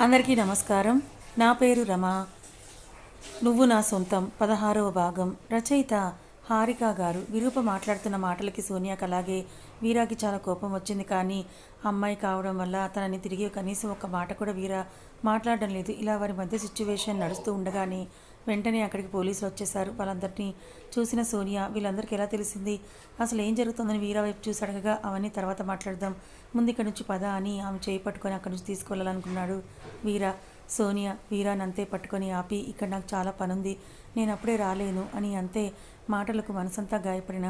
అందరికీ నమస్కారం. నా పేరు రమ. నువ్వు నా సొంతం. పదహారవ భాగం. రచయిత హారిక గారు విరూప మాట్లాడుతున్న మాటలకి సోనియాకి అలాగే వీరాకి చాలా కోపం వచ్చింది కానీ అమ్మాయి కావడం వల్ల తనని తిరిగి కనీసం ఒక మాట కూడా వీరా మాట్లాడడం లేదు. ఇలా వారి మధ్య సిచ్యువేషన్ నడుస్తూ ఉండగానే వెంటనే అక్కడికి పోలీసులు వచ్చేశారు. వాళ్ళందరినీ చూసిన సోనియా వీళ్ళందరికీ ఎలా తెలిసింది? అసలు ఏం జరుగుతుందని వీరా వైపు చూసి అడగగా అవన్నీ తర్వాత మాట్లాడదాం. ముందు ఇక్కడి నుంచి పద అని ఆమె చేయి పట్టుకొని అక్కడి నుంచి తీసుకెళ్ళాలనుకున్నాడు వీరా. సోనియా వీరాని అంతే పట్టుకొని ఆపి ఇక్కడ నాకు చాలా పనుంది. నేను అప్పుడే రాలేను అని అంతే మాటలకు మనసంతా గాయపడిన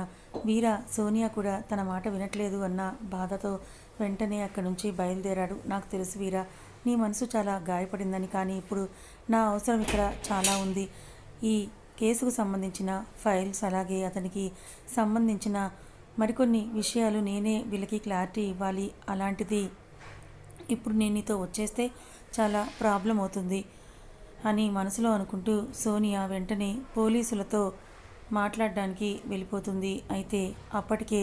వీరా సోనియా కూడా తన మాట వినట్లేదు అన్న బాధతో వెంటనే అక్కడి నుంచి బయలుదేరాడు. నాకు తెలుసు వీరా నీ మనసు చాలా గాయపడిందని కానీ ఇప్పుడు నా అవసరం ఇక్కడ చాలా ఉంది. ఈ కేసుకు సంబంధించిన ఫైల్స్ అలాగే అతనికి సంబంధించిన మరికొన్ని విషయాలు నేనే వీళ్ళకి క్లారిటీ ఇవ్వాలి. అలాంటిది ఇప్పుడు నేను నీతో వచ్చేస్తే చాలా ప్రాబ్లం అవుతుంది అని మనసులో అనుకుంటూ సోనియా వెంటనే పోలీసులతో మాట్లాడడానికి వెళ్ళిపోతుంది. అయితే అప్పటికే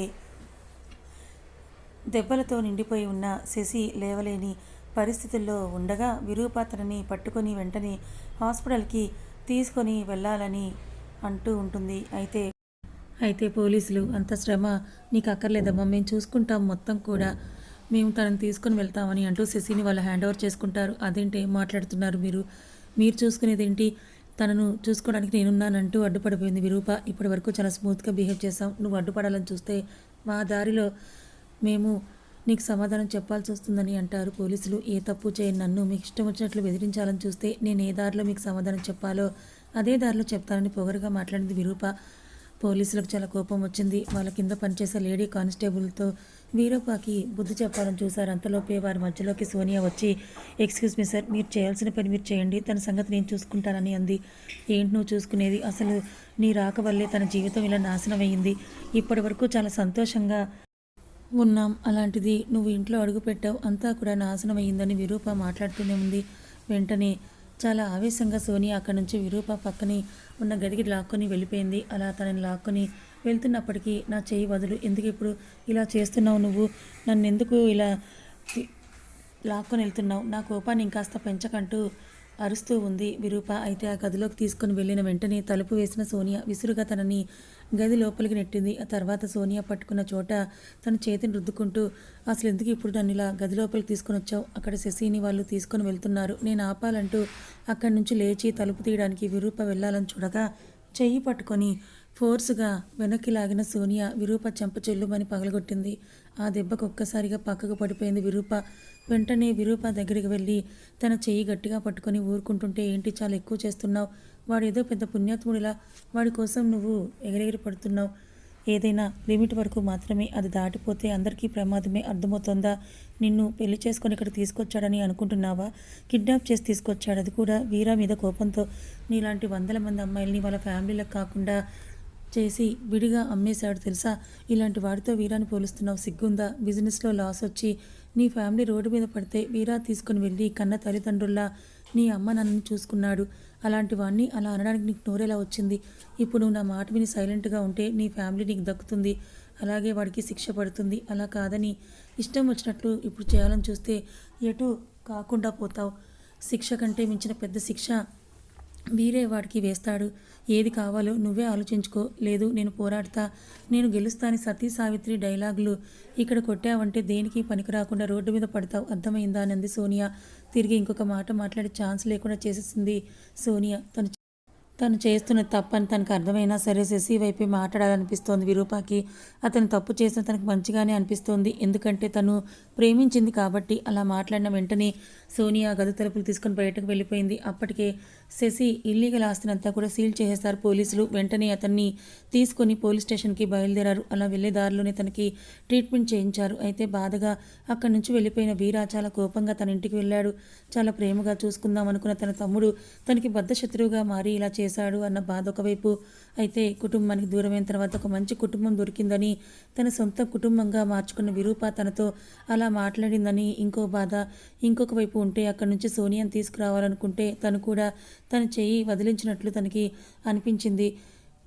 దెబ్బలతో నిండిపోయి ఉన్న శశి లేవలేని పరిస్థితుల్లో ఉండగా విరూపాత్రని పట్టుకొని వెంటనే హాస్పిటల్కి తీసుకొని వెళ్ళాలని అంటూ ఉంటుంది. అయితే అయితే పోలీసులు అంత శ్రమ నీకు అక్కర్లేదమ్మా మేము చూసుకుంటాం మొత్తం కూడా. మేము తనని తీసుకొని వెళ్తామని అంటూ శశిని వాళ్ళు హ్యాండ్ ఓవర్ చేసుకుంటారు. అదేంటి మాట్లాడుతున్నారు మీరు? మీరు చూసుకునేది ఏంటి తనను చూసుకోవడానికి నేనున్నానంటూ అడ్డుపడిపోయింది విరూప. ఇప్పటి వరకు చాలా స్మూత్గా బిహేవ్ చేసాం నువ్వు అడ్డుపడాలని చూస్తే మా దారిలో మేము నీకు సమాధానం చెప్పాల్సి వస్తుందని అంటారు పోలీసులు. ఏ తప్పు చేయని నన్ను మీకు ఇష్టం వచ్చినట్లు బెదిరించాలని చూస్తే నేను ఏ దారిలో మీకు సమాధానం చెప్పాలో అదే దారిలో చెప్తానని పొగరుగా మాట్లాడింది విరూప. పోలీసులకు చాలా కోపం వచ్చింది. వాళ్ళ కింద పనిచేసే లేడీ కానిస్టేబుల్తో వీరూపాకి బుద్ధి చెప్పాలని చూశారు. అంతలోపే వారి మధ్యలోకి సోనియా వచ్చి ఎక్స్క్యూజ్ మీ సార్ మీరు చేయాల్సిన పని మీరు చేయండి. తన సంగతి నేను చూసుకుంటానని అంది. ఏంటి నువ్వు చూసుకునేది? అసలు నీ రాక వల్లే తన జీవితం ఇలా నాశనం అయ్యింది. ఇప్పటి వరకు చాలా సంతోషంగా ఉన్నాం. అలాంటిది నువ్వు ఇంట్లో అడుగు పెట్టావు. అంతా కూడా నాశనం అయ్యిందని విరూప మాట్లాడుతూనే ఉంది. వెంటనే చాలా ఆవేశంగా సోనియా అక్కడి నుంచి విరూప పక్కని ఉన్న గదికి లాక్కొని వెళ్ళిపోయింది. అలా తనని లాక్కొని వెళ్తున్నప్పటికీ నా చేయి వదులు. ఎందుకు ఇప్పుడు ఇలా చేస్తున్నావు నువ్వు? నన్ను ఎందుకు ఇలా లాక్కొని వెళ్తున్నావు? నా కోపాన్ని ఇంకాస్త పెంచకంటూ అరుస్తూ ఉంది. విరూప అయితే ఆ గదిలోకి తీసుకొని వెళ్ళిన వెంటనే తలుపు వేసిన సోనియా విసురుగా తనని గది లోపలికి నెట్టింది. ఆ తర్వాత సోనియా పట్టుకున్న చోట తన చేతిని రుద్దుకుంటూ అసలు ఎందుకు ఇప్పుడు నన్ను ఇలా గది లోపలికి తీసుకొని వచ్చావు? అక్కడ శశిని వాళ్ళు తీసుకొని వెళ్తున్నారు. నేను ఆపాలంటూ అక్కడి నుంచి లేచి తలుపు తీయడానికి విరూప వెళ్ళాలని చూడగా చెయ్యి పట్టుకొని ఫోర్సుగా వెనక్కి లాగిన సోనియా విరూప చెంప చెల్లుమని పగలగొట్టింది. ఆ దెబ్బకు ఒక్కసారిగా పక్కకు పడిపోయింది విరూప. వెంటనే విరూప దగ్గరికి వెళ్ళి తన చెయ్యి గట్టిగా పట్టుకొని ఊరుకుంటుంటే ఏంటి చాలా ఎక్కువ చేస్తున్నావు? వాడు ఏదో పెద్ద పుణ్యాత్ముడిలా వాడి కోసం నువ్వు ఎగరెగిరి పడుతున్నావు. ఏదైనా లిమిట్ వరకు మాత్రమే అది దాటిపోతే అందరికీ ప్రమాదమే అర్థమవుతుందా? నిన్ను పెళ్ళి చేసుకొని ఇక్కడ తీసుకొచ్చాడని అనుకుంటున్నావా? కిడ్నాప్ చేసి తీసుకొచ్చాడు. అది కూడా వీరా మీద కోపంతో. నీలాంటి వందల మంది అమ్మాయిల్ని వాళ్ళ ఫ్యామిలీలకు కాకుండా చేసి విడిగా అమ్మేశాడు తెలుసా? ఇలాంటి వాడితో వీరాని పోలుస్తున్నావు. సిగ్గుందా? బిజినెస్లో లాస్ వచ్చి నీ ఫ్యామిలీ రోడ్డు మీద పడితే వీరా తీసుకుని వెళ్ళి కన్న తల్లిదండ్రుల్లా నీ అమ్మ నన్ను చూసుకున్నాడు. అలాంటి వాడిని అలా అనడానికి నీకు నోరెలా వచ్చింది? ఇప్పుడు నువ్వు నా మాట విని సైలెంట్గా ఉంటే నీ ఫ్యామిలీ నీకు దక్కుతుంది. అలాగే వాడికి శిక్ష పడుతుంది. అలా కాదని ఇష్టం వచ్చినట్లు ఇప్పుడు చేయాలని చూస్తే ఎటు కాకుండా పోతావు. శిక్ష కంటే మించిన పెద్ద శిక్ష వీరే వాడికి వేస్తాడు. ఏది కావాలో నువ్వే ఆలోచించుకో. లేదు నేను పోరాడతా. నేను గెలుస్తాని సతీ సావిత్రి డైలాగులు ఇక్కడ కొట్టావంటే దేనికి పనికి రాకుండా రోడ్డు మీద పడతావు. అర్థమైందా అంది సోనియా? తిరిగి ఇంకొక మాట మాట్లాడే ఛాన్స్ లేకుండా చేసేసింది సోనియా. తను తను చేస్తున్న తప్పని తనకు అర్థమైనా సరే శశి వైపే మాట్లాడాలనిపిస్తోంది. విరూపాకి అతను తప్పు చేసిన తనకు మంచిగానే అనిపిస్తోంది. ఎందుకంటే తను ప్రేమించింది కాబట్టి అలా మాట్లాడిన వెంటనే సోనియా గది తలుపులు తీసుకుని బయటకు వెళ్ళిపోయింది. అప్పటికే శశి ఇల్లీగల్ ఆస్తినంతా కూడా సీల్ చేసేస్తారు పోలీసులు. వెంటనే అతన్ని తీసుకొని పోలీస్ స్టేషన్కి బయలుదేరారు. అలా వెళ్ళే దారిలోనే తనకి ట్రీట్మెంట్ చేయించారు. అయితే బాధగా అక్కడి నుంచి వెళ్ళిపోయిన వీరా చాలా కోపంగా తన ఇంటికి వెళ్ళాడు. చాలా ప్రేమగా చూసుకుందాం అనుకున్న తన తమ్ముడు తనకి బద్ధ శత్రువుగా మారి ఇలా చేశాడు అన్న బాధ ఒకవైపు అయితే కుటుంబానికి దూరమైన తర్వాత ఒక మంచి కుటుంబం దొరికిందని తన సొంత కుటుంబంగా మార్చుకున్న విరూప తనతో అలా మాట్లాడిందని ఇంకో బాధ. ఇంకొక వైపు ఉంటే అక్కడి నుంచి సోనియాని తీసుకురావాలనుకుంటే తను కూడా తన చేయి వదిలించినట్లు తనకి అనిపించింది.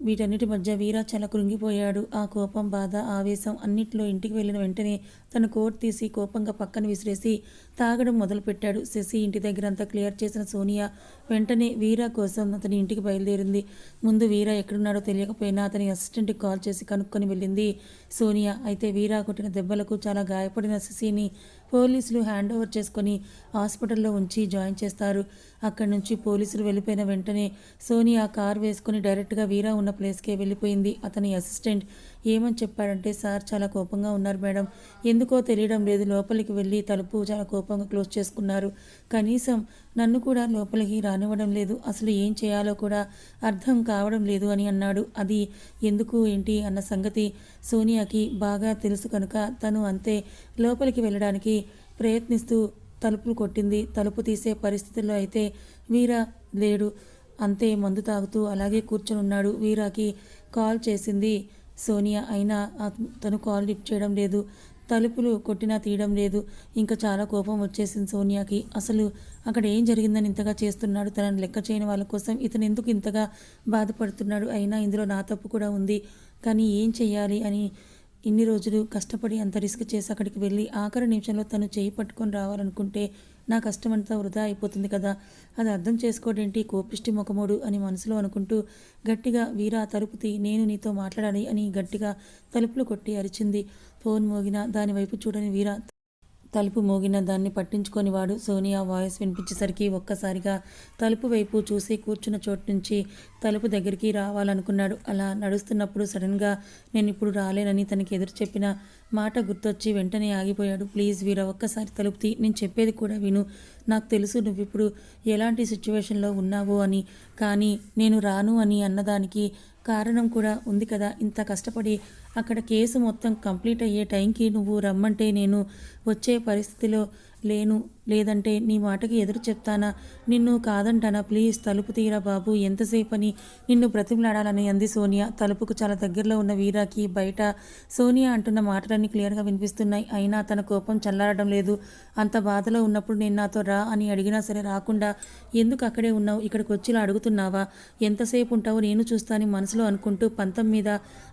వీటన్నిటి మధ్య వీరా చాలా కృంగిపోయాడు. ఆ కోపం బాధ ఆవేశం అన్నిట్లో ఇంటికి వెళ్ళిన వెంటనే తన కోట్ తీసి కోపంగా పక్కన విసిరేసి తాగడం మొదలుపెట్టాడు. శశి ఇంటి దగ్గర అంతా క్లియర్ చేసిన సోనియా వెంటనే వీరా కోసం అతని ఇంటికి బయలుదేరింది. ముందు వీరా ఎక్కడున్నాడో తెలియకపోయినా అతని అసిస్టెంట్కి కాల్ చేసి కనుక్కొని వెళ్ళింది సోనియా. అయితే వీరా కొట్టిన దెబ్బలకు చాలా గాయపడిన శశిని పోలీసులు హ్యాండ్ ఓవర్ చేసుకొని హాస్పిటల్లో ఉంచి జాయిన్ చేస్తారు. అక్కడి నుంచి పోలీసులు వెళ్ళిపోయిన వెంటనే సోని ఆ కార్ వేసుకుని డైరెక్ట్గా వీరా ఉన్న ప్లేస్కే వెళ్ళిపోయింది. అతని అసిస్టెంట్ ఏమని చెప్పాడంటే సార్ చాలా కోపంగా ఉన్నారు మేడం. ఎందుకో తెలియడం లేదు. లోపలికి వెళ్ళి తలుపు చాలా కోపంగా క్లోజ్ చేసుకున్నారు. కనీసం నన్ను కూడా లోపలికి రానివ్వడం లేదు. అసలు ఏం చేయాలో కూడా అర్థం కావడం లేదు అని అన్నాడు. అది ఎందుకు? ఏంటి? అన్న సంగతి సోనియాకి బాగా తెలుసు కనుక తను అంతే లోపలికి వెళ్ళడానికి ప్రయత్నిస్తూ తలుపులు కొట్టింది. తలుపు తీసే పరిస్థితుల్లో అయితే వీరా లేడు. అంతే మందు తాగుతూ అలాగే కూర్చొని ఉన్నాడు వీరాకి కాల్ చేసింది సోనియా అయినా తను కాల్ లిఫ్ట్ చేయడం లేదు. తలుపులు కొట్టినా తీయడం లేదు. ఇంకా చాలా కోపం వచ్చేసింది సోనియాకి. అసలు అక్కడ ఏం జరిగిందని ఇంతగా చేస్తున్నాడు? తనని లెక్క చేయని వాళ్ళ కోసం ఇతను ఎందుకు ఇంతగా బాధపడుతున్నాడు? అయినా ఇందులో నా తప్పు కూడా ఉంది. కానీ ఏం చేయాలి అని ఇన్ని రోజులు కష్టపడి అంత రిస్క్ చేసి అక్కడికి వెళ్ళి ఆఖరి నిమిషంలో తను చేయి పట్టుకొని రావాలనుకుంటే నా కష్టమంతా వృధా అయిపోతుంది కదా. అది అర్థం చేసుకోడేంటి? కోపిష్టి ముఖముడు అని మనసులో అనుకుంటూ గట్టిగా వీరా తలుపుతి నేను నీతో మాట్లాడాలి అని గట్టిగా తలుపులు కొట్టి అరిచింది. ఫోన్ మోగిన దాని వైపు చూడని వీరా తలుపు మోగిన దాన్ని పట్టించుకొని వాడు సోనియా వాయిస్ వినిపించేసరికి ఒక్కసారిగా తలుపు వైపు చూసి కూర్చున్న చోటు నుంచి తలుపు దగ్గరికి రావాలనుకున్నాడు. అలా నడుస్తున్నప్పుడు సడన్గా నేను ఇప్పుడు రాలేనని తనకి ఎదురు చెప్పిన మాట గుర్తొచ్చి వెంటనే ఆగిపోయాడు. ప్లీజ్ వీర ఒక్కసారి తలుపు తీ. నేను చెప్పేది కూడా విను. నాకు తెలుసు నువ్వు ఇప్పుడు ఎలాంటి సిచ్యువేషన్లో ఉన్నావో అని. కానీ నేను రాను అని అన్నదానికి కారణం కూడా ఉంది కదా. ఇంత కష్టపడి అక్కడ కేసు మొత్తం కంప్లీట్ అయ్యే టైంకి నువ్వు రమ్మంటే నేను వచ్చే పరిస్థితిలో లేను. లేదంటే నీ మాటకి ఎదురు చెప్తానా? నిన్ను కాదంటానా? ప్లీజ్ తలుపు తీరా బాబు ఎంతసేపని? నిన్ను బ్రతిమలాడాలని అంది సోనియా. తలుపుకు చాలా దగ్గరలో ఉన్న వీరాకి బయట సోనియా అంటున్న మాటలన్నీ క్లియర్గా వినిపిస్తున్నాయి. అయినా తన కోపం చల్లారడం లేదు. అంత బాధలో ఉన్నప్పుడు నేను నాతో రా అని అడిగినా సరే రాకుండా ఎందుకు అక్కడే ఉన్నావు? ఇక్కడికి వచ్చి ఇలా అడుగుతున్నావా? ఎంతసేపు ఉంటావు నేను చూస్తాను మనసులో అనుకుంటూ పంతం మీద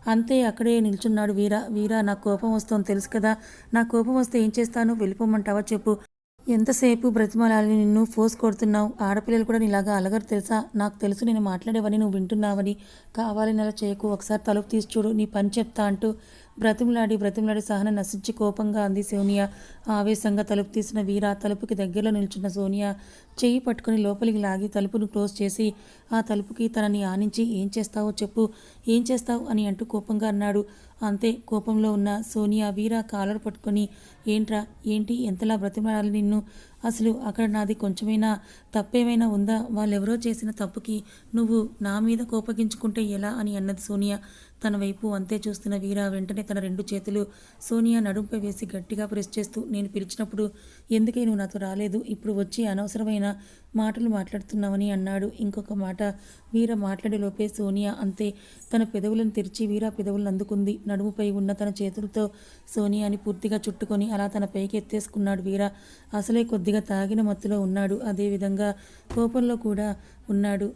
అంతే అక్కడే నిల్చున్నాడు వీరా. వీరా నాకు కోపం వస్తుంది తెలుసు కదా? నా కోపం వస్తే ఏం చేస్తాను? వెళ్ళిపోమంటావా చెప్పు. ఎంతసేపు బ్రతిమలాలి నిన్ను ఫోర్స్ కొడుతున్నావు? ఆడపిల్లలు కూడా నీలాగా అలగరు తెలుసా? నాకు తెలుసు నేను మాట్లాడేవని నువ్వు వింటున్నావని. కావాలని అలా చేయకు. ఒకసారి తలుపు తీసి చూడు నీ పని చెప్తా అంటూ బ్రతిమలాడి బ్రతిమలాడి సహన నశించి కోపంగా అంది సోనియా. ఆవేశంగా తలుపు తీసిన వీర తలుపుకి దగ్గరలో నిల్చున్న సోనియా చెయ్యి పట్టుకుని లోపలికి లాగి తలుపును క్లోజ్ చేసి ఆ తలుపుకి తనని ఆనించి ఏం చేస్తావో చెప్పు ఏం చేస్తావు? అని అంటూ కోపంగా అన్నాడు. అంతే కోపంలో ఉన్న సోనియా వీరా కాలర్ పట్టుకొని ఏంట్రా ఏంటి ఎంతలా బ్రతిమలాలి నిన్ను? అసలు అక్కడ నాది కొంచెమైనా తప్పేమైనా ఉందా? వాళ్ళెవరో చేసిన తప్పుకి నువ్వు నా మీద కోపగించుకుంటే ఎలా? అని అన్నది సోనియా. తన వైపు అంతే చూస్తున్న వీరా వెంటనే తన రెండు చేతులు సోనియా నడుంపై వేసి గట్టిగా ప్రెస్ చేస్తూ నేను పిలిచినప్పుడు ఎందుకే నువ్వు నాతో రాలేదు? ఇప్పుడు వచ్చి అనవసరమైన మాటలు మాట్లాడుతున్నావని అన్నాడు. ఇంకొక మాట వీర మాట్లాడే లోపే సోనియా అంతే. తన పెదవులను తెరిచి వీరా పెదవులను అందుకుంది. నడుముపై ఉన్న తన చేతులతో సోనియాని పూర్తిగా చుట్టుకొని అలా తన పైకి ఎత్తేసుకున్నాడు వీరా. అసలే కొద్దిగా తాగిన మత్తులో ఉన్నాడు. అదేవిధంగా కోపంలో కూడా ఉన్నాడు.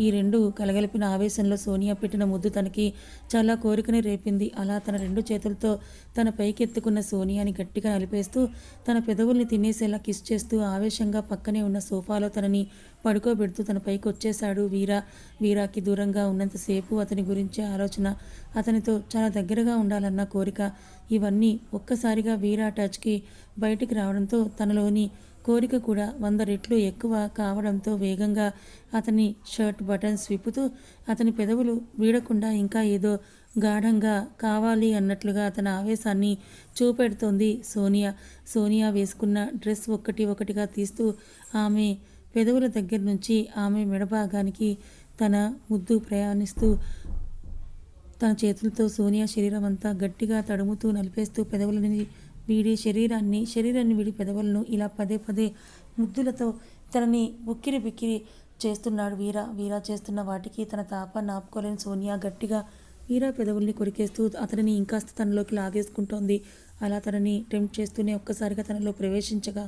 ఈ రెండు కలగలిపిన ఆవేశంలో సోనియా పెట్టిన ముద్దు తనకి చాలా కోరికని రేపింది. అలా తన రెండు చేతులతో తన పైకెత్తుకున్న సోనియాని గట్టిగా నలిపేస్తూ తన పెదవుల్ని తినేసేలా కిస్ చేస్తూ ఆవేశంగా పక్కనే ఉన్న సోఫాలో తనని పడుకోబెడుతూ తన పైకి వచ్చేశాడు వీరా. వీరాకి దూరంగా ఉన్నంతసేపు అతని గురించే ఆలోచన. అతనితో చాలా దగ్గరగా ఉండాలన్న కోరిక. ఇవన్నీ ఒక్కసారిగా వీరా టచ్కి బయటికి రావడంతో తనలోని కోరిక కూడా వంద రెట్లు ఎక్కువ కావడంతో వేగంగా అతని షర్ట్ బటన్స్ విప్పుతూ అతని పెదవులు వీడకుండా ఇంకా ఏదో గాఢంగా కావాలి అన్నట్లుగా అతని ఆవేశాన్ని చూపెడుతోంది సోనియా. సోనియా వేసుకున్న డ్రెస్ ఒక్కటి ఒకటిగా తీస్తూ ఆమె పెదవుల దగ్గర నుంచి ఆమె మెడభాగానికి తన ముద్దు ప్రయాణిస్తూ తన చేతులతో సోనియా శరీరం అంతా గట్టిగా తడుముతూ నలిపేస్తూ పెదవులని వీడి శరీరాన్ని శరీరాన్ని వీడి పెదవులను ఇలా పదే పదే ముద్దులతో తనని ఉక్కిరి బిక్కిరి చేస్తున్నాడు వీరా. వీరా చేస్తున్న వాటికి తన తాపాన్ని ఆపుకోలేని సోనియా గట్టిగా వీరా పెదవుల్ని కొరికేస్తూ అతనిని ఇంకాస్త తనలోకి లాగేసుకుంటోంది. అలా తనని టెంప్ట్ చేస్తూనే ఒక్కసారిగా తనలో ప్రవేశించగా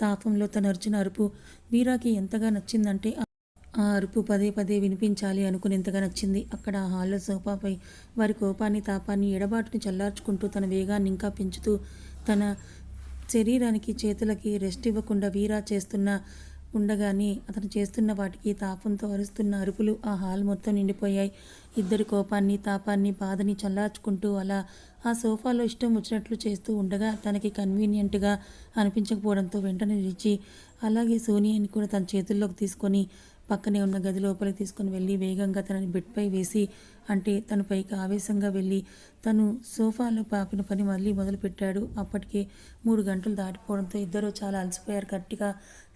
తాపంలో తన అర్జున అరుపు వీరాకి ఎంతగా నచ్చిందంటే ఆ అరుపు పదే పదే వినిపించాలి అనుకునేంతగా నచ్చింది. అక్కడ ఆ హాల్లో సోఫాపై వారి కోపాన్ని తాపాన్ని ఎడబాటుని చల్లార్చుకుంటూ తన వేగాన్ని ఇంకా పెంచుతూ తన శరీరానికి చేతులకి రెస్ట్ ఇవ్వకుండా వీరా చేస్తున్న ఉండగానే అతను చేస్తున్న వాటికి తాపంతో అరుస్తున్న అరుపులు ఆ హాల్ మొత్తం నిండిపోయాయి. ఇద్దరి కోపాన్ని తాపాన్ని బాధని చల్లార్చుకుంటూ అలా ఆ సోఫాలో ఇష్టం వచ్చినట్లు చేస్తూ ఉండగా తనకి కన్వీనియంట్గా అనిపించకపోవడంతో వెంటనే నిలిచి అలాగే సోనియాని కూడా తన చేతుల్లోకి తీసుకొని పక్కనే ఉన్న గది లోపలికి తీసుకొని వెళ్ళి వేగంగా తనని బెడ్పై వేసి అంటే తన పైకి ఆవేశంగా వెళ్ళి తను సోఫాలో పాపిన పని మళ్ళీ మొదలుపెట్టాడు. అప్పటికే మూడు గంటలు దాటిపోవడంతో ఇద్దరూ చాలా అలసిపోయారు. గట్టిగా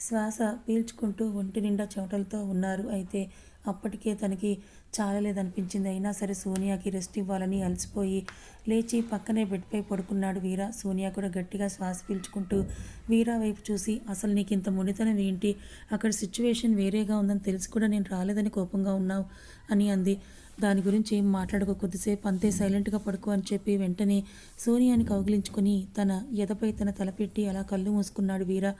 శ్వాస పీల్చుకుంటూ ఒంటి నిండా చెమటలతో ఉన్నారు. అయితే అప్పటికే తనకి చాలలేదనిపించింది అయినా సరే సోనియాకి రెస్ట్ ఇవ్వాలని అలసిపోయి లేచి పక్కనే బెడ్పై పడుకున్నాడు వీరా. సోనియా కూడా గట్టిగా శ్వాస పీల్చుకుంటూ వీరా వైపు చూసి అసలు నీకు ఇంత మునితనం ఏంటి? అక్కడ సిచ్యువేషన్ వేరేగా ఉందని తెలిసి కూడా నేను రాలేదని కోపంగా ఉన్నావు అని అంది. దాని గురించి ఏం మాట్లాడక కొద్దిసేపు అంతే సైలెంట్గా పడుకో అని చెప్పి వెంటనే సోనియాని కౌగిలించుకొని తన ఎదపై తన తలపెట్టి అలా కళ్ళు మూసుకున్నాడు వీరా.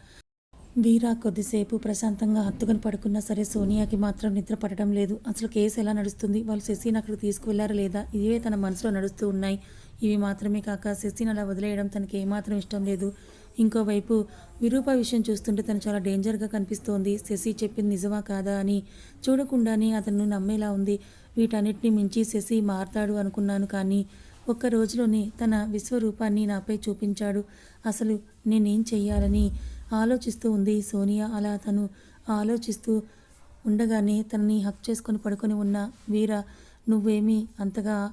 వీరా కొద్దిసేపు ప్రశాంతంగా హత్తుకొని పడుకున్నా సరే సోనియాకి మాత్రం నిద్ర పడటం లేదు. అసలు కేసు ఎలా నడుస్తుంది? వాళ్ళు శశిని అక్కడికి తీసుకువెళ్ళారా లేదా? ఇవే తన మనసులో నడుస్తూ ఉన్నాయి. ఇవి మాత్రమే కాక శశిని అలా వదిలేయడం తనకి ఏమాత్రం ఇష్టం లేదు. ఇంకోవైపు విరూప విషయం చూస్తుంటే తను చాలా డేంజర్గా కనిపిస్తోంది. శశి చెప్పింది నిజమా కాదా అని చూడకుండానే అతను నమ్మేలా ఉంది. వీటన్నిటిని మించి శశి మారతాడు అనుకున్నాను కానీ ఒక్క రోజులోనే తన విశ్వరూపాన్ని నాపై చూపించాడు. అసలు నేనేం చెయ్యాలని ఆలోచిస్తూ ఉంది. సోనియా అలా తను ఆలోచిస్తూ ఉండగానే తనని హక్ చేసుకొని పడుకొని ఉన్న వీర నువ్వేమీ అంతగా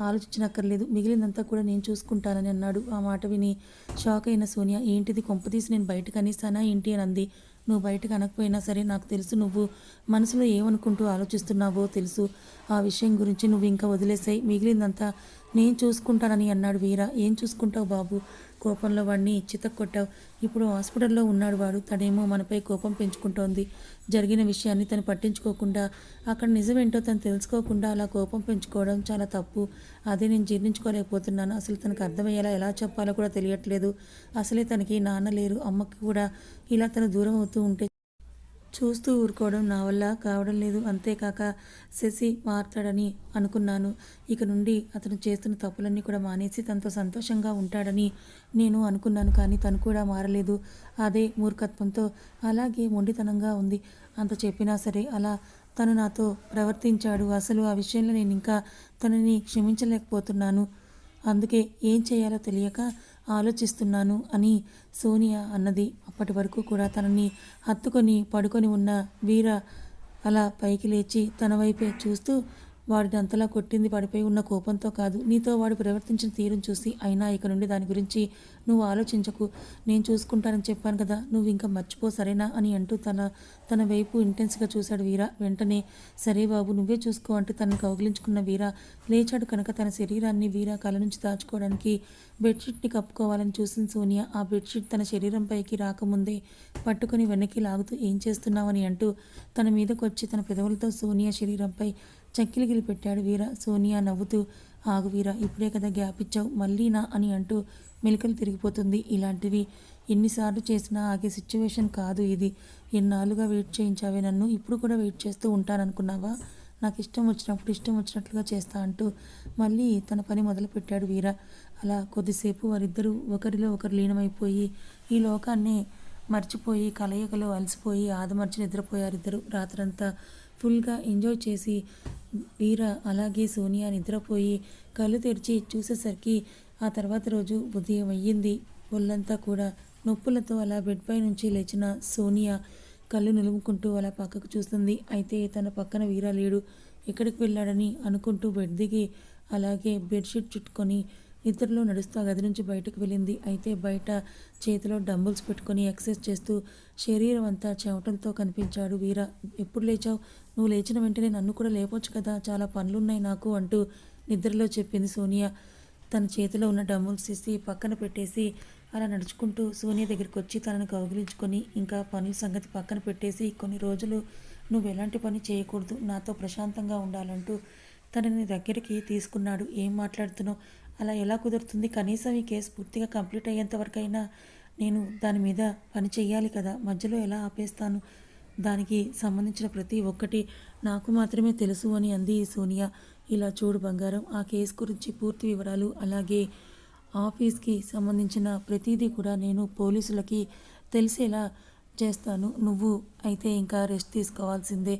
ఆలోచించనక్కర్లేదు. మిగిలినంతా కూడా నేను చూసుకుంటానని అన్నాడు. ఆ మాట విని షాక్ అయిన సోనియా ఏంటిది? కొంపతీసి నేను బయటకు అనేస్తానా ఏంటి? అని అంది. నువ్వు బయటకు అనకపోయినా సరే నాకు తెలుసు నువ్వు మనసులో ఏమనుకుంటూ ఆలోచిస్తున్నావో తెలుసు. ఆ విషయం గురించి నువ్వు ఇంకా వదిలేసాయి. మిగిలిందంతా నేను చూసుకుంటానని అన్నాడు వీర. ఏం చూసుకుంటావు బాబు? కోపంలో వాడిని చితక్కొట్టావు ఇప్పుడు హాస్పిటల్లో ఉన్నాడు వాడు. తనేమో మనపై కోపం పెంచుకుంటోంది. జరిగిన విషయాన్ని తను పట్టించుకోకుండా అక్కడ నిజమేంటో తను తెలుసుకోకుండా అలా కోపం పెంచుకోవడం చాలా తప్పు. అదే నేను జీర్ణించుకోలేకపోతున్నాను. అసలు తనకు అర్థమయ్యేలా ఎలా చెప్పాలో కూడా తెలియట్లేదు. అసలే తనకి నాన్న లేరు. అమ్మకి కూడా ఇలా తను దూరం అవుతూ ఉంటే చూస్తూ ఊరుకోవడం నా వల్ల కావడం లేదు. అంతేకాక శశి మారుతాడని అనుకున్నాను. ఇక నుండి అతను చేస్తున్న తప్పులన్నీ కూడా మానేసి తనతో సంతోషంగా ఉంటాడని నేను అనుకున్నాను కానీ తను కూడా మారలేదు. అదే మూర్ఖత్వంతో అలాగే మొండితనంగా ఉంది. అంత చెప్పినా సరే అలా తను నాతో ప్రవర్తించాడు. అసలు ఆ విషయంలో నేను ఇంకా తనని క్షమించలేకపోతున్నాను. అందుకే ఏం చేయాలో తెలియక ఆలోచిస్తున్నాను అని సోనియా అన్నది. అప్పటి వరకు కూడా తనని హత్తుకొని పడుకొని ఉన్న వీర అలా పైకి లేచి తన వైపే చూస్తూ వాడిని అంతలా కొట్టింది వాడిపై ఉన్న కోపంతో కాదు. నీతో వాడు ప్రవర్తించిన తీరును చూసి అయినా ఇక నుండి దాని గురించి నువ్వు ఆలోచించకు. నేను చూసుకుంటానని చెప్పాను కదా నువ్వు ఇంకా మర్చిపో సరేనా అని అంటూ తన తన వైపు ఇంటెన్స్గా చూశాడు వీరా. వెంటనే సరే బాబు నువ్వే చూసుకో అంటూ తనను కౌగిలించుకున్న వీరా లేచాడు కనుక తన శరీరాన్ని వీరా కళ నుంచి దాచుకోవడానికి బెడ్షీట్ని కప్పుకోవాలని చూసిన సోనియా. ఆ బెడ్షీట్ తన శరీరంపైకి రాకముందే పట్టుకొని వెనక్కి లాగుతూ ఏం చేస్తున్నావని? అంటూ తన మీదకు వచ్చి తన పెదవులతో సోనియా శరీరంపై చక్కిలిగిలి పెట్టాడు వీర. సోనియా నవ్వుతూ ఆగు వీర ఇప్పుడే కదా గ్యాప్ ఇచ్చావు మళ్ళీనా అని అంటూ మెలికలు తిరిగిపోతుంది. ఇలాంటివి ఎన్నిసార్లు చేసినా ఆగే సిచ్యువేషన్ కాదు ఇది. ఎన్నాళ్ళుగా వెయిట్ చేయించావే నన్ను? ఇప్పుడు కూడా వెయిట్ చేస్తూ ఉంటాననుకున్నావా? నాకు ఇష్టం వచ్చినప్పుడు ఇష్టం వచ్చినట్లుగా చేస్తా అంటూ మళ్ళీ తన పని మొదలుపెట్టాడు వీర. అలా కొద్దిసేపు వారిద్దరూ ఒకరిలో ఒకరు లీనమైపోయి ఈ లోకాన్ని మర్చిపోయి కలయికలో అలసిపోయి ఆదమర్చి నిద్రపోయారు ఇద్దరు రాత్రంతా ఫుల్గా ఎంజాయ్ చేసి వీర అలాగే సోనియా నిద్రపోయి కళ్ళు తెరిచి చూసేసరికి ఆ తర్వాత రోజు ఉదయం అయ్యింది. ఒళ్ళంతా కూడా నొప్పులతో అలా బెడ్పై నుంచి లేచిన సోనియా కళ్ళు నిలుముకుంటూ అలా పక్కకు చూస్తుంది. అయితే తన పక్కన వీర లేడు. ఎక్కడికి వెళ్ళాడని అనుకుంటూ బెడ్ దిగి అలాగే బెడ్షీట్ చుట్టుకొని నిద్రలో నడుస్తూ ఆ గది నుంచి బయటకు వెళ్ళింది. అయితే బయట చేతిలో డంబుల్స్ పెట్టుకొని ఎక్సర్సైజ్ చేస్తూ శరీరం అంతా చెమటలతో కనిపించాడు వీర. ఎప్పుడు లేచావు? నువ్వు లేచిన వెంటనే నన్ను కూడా లేపొచ్చు కదా. చాలా పనులున్నాయి నాకు అంటూ నిద్రలో చెప్పింది సోనియా. తన చేతిలో ఉన్న డంబుల్స్ తీసి పక్కన పెట్టేసి అలా నడుచుకుంటూ సోనియా దగ్గరికి వచ్చి తనను కౌగిలించుకొని ఇంకా పనుల సంగతి పక్కన పెట్టేసి కొన్ని రోజులు నువ్వు ఎలాంటి పని చేయకూడదు. నాతో ప్రశాంతంగా ఉండాలంటూ తనని దగ్గరికి తీసుకున్నాడు. ఏం మాట్లాడుతున్నావు? అలా ఎలా కుదురుతుంది? కనీసం ఈ కేసు పూర్తిగా కంప్లీట్ అయ్యేంత వరకైనా నేను దాని మీద పని చేయాలి కదా? మధ్యలో ఎలా ఆపేస్తాను? దానికి సంబంధించిన ప్రతి ఒక్కటి నాకు మాత్రమే తెలుసు అని అంది సోనియా. ఇలా చూడు బంగారం ఆ కేసు గురించి పూర్తి వివరాలు అలాగే ఆఫీస్కి సంబంధించిన ప్రతిదీ కూడా నేను పోలీసులకి తెలిసేలా చేస్తాను. నువ్వు అయితే ఇంకా రెస్ట్ తీసుకోవాల్సిందే.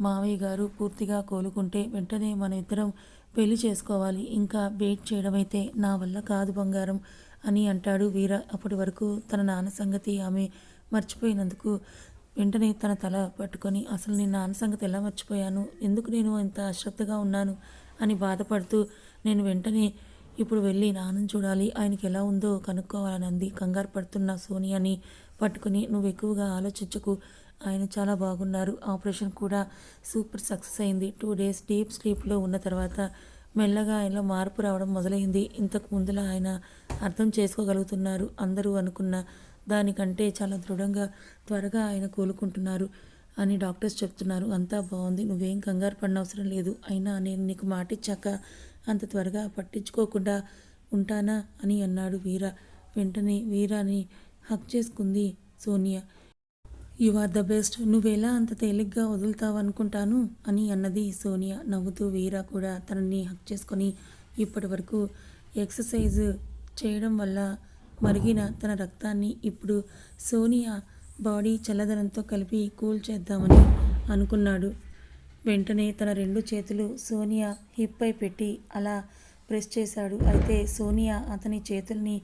మావయ్య గారు పూర్తిగా కోలుకుంటే వెంటనే మన ఇద్దరం పెళ్ళి చేసుకోవాలి. ఇంకా వెయిట్ చేయడం అయితే నా వల్ల కాదు బంగారం అని అంటాడు వీర. అప్పటి వరకు తన నాన్న సంగతి ఆమె మర్చిపోయినందుకు వెంటనే తన తల పట్టుకొని అసలు నేను నాన్న సంగతి ఎలా మర్చిపోయాను? ఎందుకు నేను ఇంత అశ్రద్ధగా ఉన్నాను? అని బాధపడుతూ నేను వెంటనే ఇప్పుడు వెళ్ళి నాన్నని చూడాలి. ఆయనకి ఎలా ఉందో కనుక్కోవాలని అంది. కంగారు పడుతున్న సోనియాని పట్టుకుని నువ్వు ఎక్కువగా ఆలోచించకు. ఆయన చాలా బాగున్నారు. ఆపరేషన్ కూడా సూపర్ సక్సెస్ అయింది. టూ డేస్ డీప్ స్లీప్లో ఉన్న తర్వాత మెల్లగా ఆయనలో మార్పు రావడం మొదలైంది. ఇంతకు ముందులా ఆయన అర్థం చేసుకోగలుగుతున్నారు. అందరూ అనుకున్న దానికంటే చాలా దృఢంగా త్వరగా ఆయన కోలుకుంటున్నారు అని డాక్టర్స్ చెప్తున్నారు. అంతా బాగుంది. నువ్వేం కంగారు పడినవసరం లేదు. అయినా నేను నీకు మాటిచ్చాక అంత త్వరగా పట్టించుకోకుండా ఉంటానా అని అన్నాడు వీర. వెంటనే వీరాని హక్ చేసుకుంది Sonia. You are the best నువ్వెలా అంత తేలిగ్గా వదులుతావనుకుంటాను? అని అన్నది సోనియా. నవ్వుతూ వీరా కూడా తనని హక్ చేసుకొని ఇప్పటి వరకు ఎక్సర్సైజ్ చేయడం వల్ల మరిగిన తన రక్తాన్ని ఇప్పుడు సోనియా బాడీ చల్లదనంతో కలిపి కూల్ చేద్దామని అనుకున్నాడు. వెంటనే తన రెండు చేతులు సోనియా హిప్పై పెట్టి అలా ప్రెస్ చేశాడు. అయితే సోనియా అతని చేతుల్ని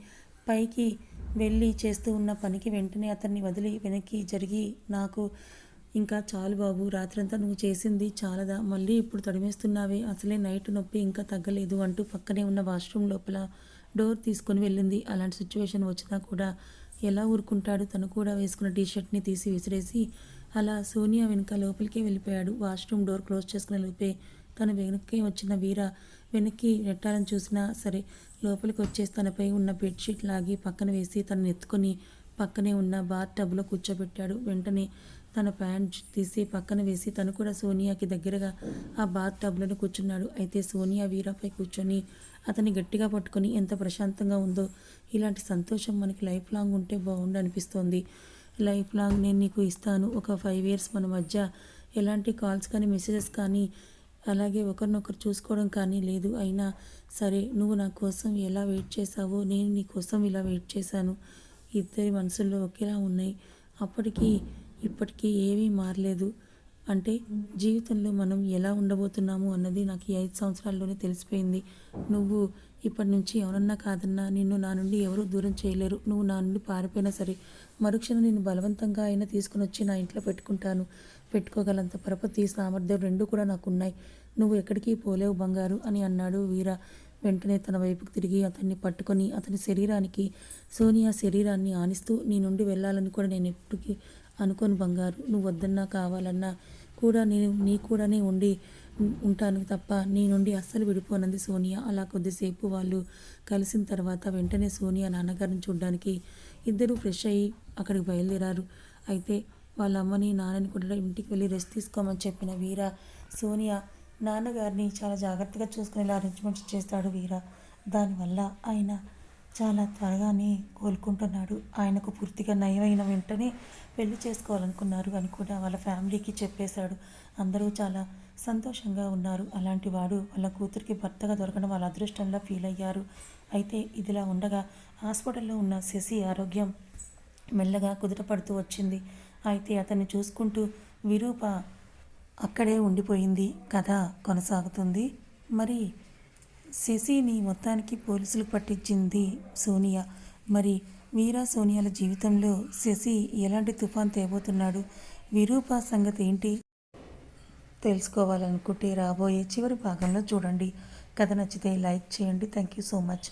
పైకి వెళ్ళి చేస్తూ ఉన్న పనికి వెంటనే అతన్ని వదిలి వెనక్కి జరిగి నాకు ఇంకా చాలు బాబు రాత్రంతా నువ్వు చేసింది చాలదా? మళ్ళీ ఇప్పుడు తడిమేస్తున్నావే? అసలే నైట్ నొప్పి ఇంకా తగ్గలేదు అంటూ పక్కనే ఉన్న వాష్రూమ్ లోపల డోర్ తీసుకొని వెళ్ళింది. అలాంటి సిచ్యువేషన్ వచ్చినా కూడా ఎలా ఊరుకుంటాడు? తను కూడా వేసుకున్న టీషర్ట్ని తీసి విసిరేసి అలా సోనియా వెనుక లోపలికే వెళ్ళిపోయాడు. వాష్రూమ్ డోర్ క్లోజ్ చేసుకునే లోపే తన వెనక్కి వచ్చిన వీర వెనక్కి నెట్టాలని చూసినా సరే లోపలికి వచ్చేసి తనపై ఉన్న బెడ్షీట్ లాగి పక్కన వేసి తనని ఎత్తుకొని పక్కనే ఉన్న బాత్ టబ్లో కూర్చోబెట్టాడు. వెంటనే తన ప్యాంట్ తీసి పక్కన వేసి తను కూడా సోనియాకి దగ్గరగా ఆ బాత్ టబ్లను కూర్చున్నాడు. అయితే సోనియా వీరాపై కూర్చొని అతన్ని గట్టిగా పట్టుకొని ఎంత ప్రశాంతంగా ఉందో ఇలాంటి సంతోషం మనకి లైఫ్ లాంగ్ ఉంటే బాగుండు అనిపిస్తోంది. లైఫ్ లాంగ్ నేను నీకు ఇస్తాను. ఒక ఫైవ్ ఇయర్స్ మన మధ్య ఎలాంటి కాల్స్ కానీ మెసేజెస్ కానీ అలాగే ఒకరినొకరు చూసుకోవడం కానీ లేదు. అయినా సరే నువ్వు నా కోసం ఎలా వెయిట్ చేసావో నేను నీ కోసం ఇలా వెయిట్ చేశాను. ఇద్దరి మనసుల్లో ఒకేలా ఉన్నాయి. అప్పటికీ ఇప్పటికీ ఏమీ మారలేదు. అంటే జీవితంలో మనం ఎలా ఉండబోతున్నాము అన్నది నాకు ఈ ఐదు సంవత్సరాల్లోనే తెలిసిపోయింది. నువ్వు ఇప్పటి నుంచి ఎవరన్నా కాదన్నా నిన్ను నా నుండి ఎవరూ దూరం చేయలేరు. నువ్వు నా నుండి పారిపోయినా సరే మరుక్షణం నేను బలవంతంగా అయినా తీసుకుని వచ్చి నా ఇంట్లో పెట్టుకుంటాను. పెట్టుకోగలంత పరపతి సామర్థ్యం రెండు కూడా నాకు ఉన్నాయి నువ్వు ఎక్కడికి పోలేవు బంగారు అని అన్నాడు వీర. వెంటనే తన వైపుకు తిరిగి అతన్ని పట్టుకొని అతని శరీరానికి సోనియా శరీరాన్ని ఆనిస్తూ నీ నుండి వెళ్ళాలని కూడా నేను ఎప్పటికీ అనుకోను బంగారు. నువ్వు వద్దన్నా కావాలన్నా కూడా నేను నీ కూడానే ఉండి ఉంటాను తప్ప నీ నుండి అస్సలు విడిపోనంది సోనియా. అలా కొద్దిసేపు వాళ్ళు కలిసిన తర్వాత వెంటనే సోనియా నాన్నగారిని చూడడానికి ఇద్దరు ఫ్రెష్ అయ్యి అక్కడికి బయలుదేరారు. అయితే వాళ్ళ అమ్మని నాన్నని కూడా ఇంటికి వెళ్ళి రెస్ట్ తీసుకోమని చెప్పిన వీర సోనియా నాన్నగారిని చాలా జాగ్రత్తగా చూసుకునేలా అరేంజ్మెంట్స్ చేస్తాడు వీర. దానివల్ల ఆయన చాలా త్వరగానే కోలుకుంటున్నాడు. ఆయనకు పూర్తిగా నయమైన వెంటనే పెళ్ళి చేసుకోవాలనుకున్నారు అని కూడా వాళ్ళ ఫ్యామిలీకి చెప్పేశాడు. అందరూ చాలా సంతోషంగా ఉన్నారు. అలాంటి వాడు వాళ్ళ కూతురికి భర్తగా దొరకడం వాళ్ళ అదృష్టంలా ఫీల్ అయ్యారు. అయితే ఇదిలా ఉండగా హాస్పిటల్లో ఉన్న శశి ఆరోగ్యం మెల్లగా కుదుటపడుతూ వచ్చింది. అయితే అతన్ని చూసుకుంటూ విరూప అక్కడే ఉండిపోయింది కథ కొనసాగుతుంది. మరి శశిని మొత్తానికి పోలీసులు పట్టించింది సోనియా. మరి వీరా సోనియాల జీవితంలో శశి ఎలాంటి తుఫాన్ తేబోతున్నాడు? విరూప సంగతి ఏంటి? తెలుసుకోవాలనుకుంటే రాబోయే చివరి భాగంలో చూడండి. కథ నచ్చితే లైక్ చేయండి. Thank you so much.